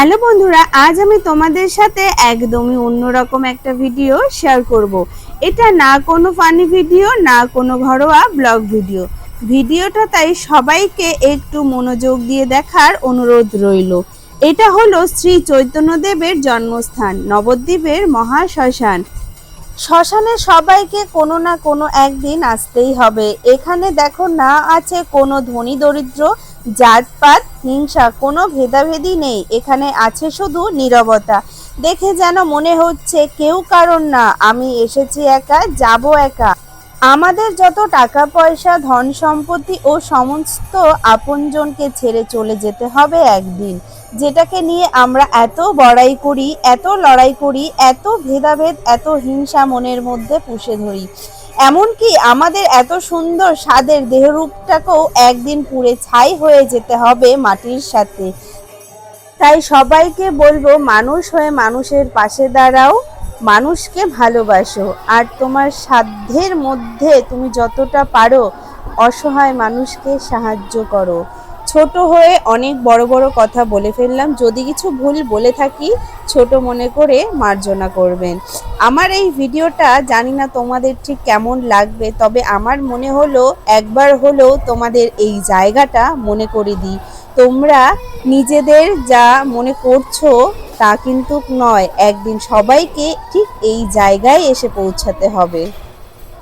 Hello বন্ধুরা, আজ আমি তোমাদের সাথে একদমই অন্যরকম একটা ভিডিও শেয়ার করব। এটা না কোনো ফানি ভিডিও না কোনো ঘরোয়া ব্লগ ভিডিও ভিডিওটা তাই সবাইকে একটু মনোযোগ দিয়ে দেখার অনুরোধ রইল। এটা হলো শ্রী চৈতন্যদেবের জন্মস্থান, নবদ্বীপের মহাশ্মশান। শ্মশানে সবাইকে কোনো না কোনো একদিন আসতেই হবে। এখানে দেখো না আছে কোনো ধনী দরিদ্র, জাতপাত হিংসা কোনো ভেদাভেদই নেই। এখানে আছে শুধু নীরবতা। দেখে যেন মনে হচ্ছে কেউ কারণ না, আমি এসেছি একা, যাব একা। আমাদের যত টাকা, পয়সা, ধন সম্পত্তি ও সমস্ত আপনজনকে ছেড়ে চলে যেতে হবে একদিন। যেটাকে নিয়ে আমরা এত বড়াই করি, এত লড়াই করি, এত ভেদাভেদ, এত হিংসা মনের মধ্যে পুষে ধরি। এমনকি আমাদের এত সুন্দর স্বাদের দেহরূপটাকেও একদিন পুড়ে ছাই হয়ে যেতে হবে মাটির সাথে। তাই সবাইকে বলব, মানুষ হয়ে মানুষের পাশে দাঁড়াও, মানুষকে ভালোবাসো। আর তোমার সাধ্যের মধ্যে তুমি যতটা পারো অসহায় মানুষকে সাহায্য করো। ছোট হয়ে অনেক বড় বড় কথা বলে ফেললাম। যদি কিছু ভুল বলে থাকি, ছোট মনে করে মার্জনা করবেন। আমার এই ভিডিওটা জানি না তোমাদের ঠিক কেমন লাগবে, তবে আমার মনে হলো একবার হলেও তোমাদের এই জায়গাটা মনে করে দিই। তোমরা নিজেদের যা মনে করছ তা কিন্তু নয়, একদিন সবাইকে ঠিক এই জায়গায় এসে পৌঁছাতে হবে।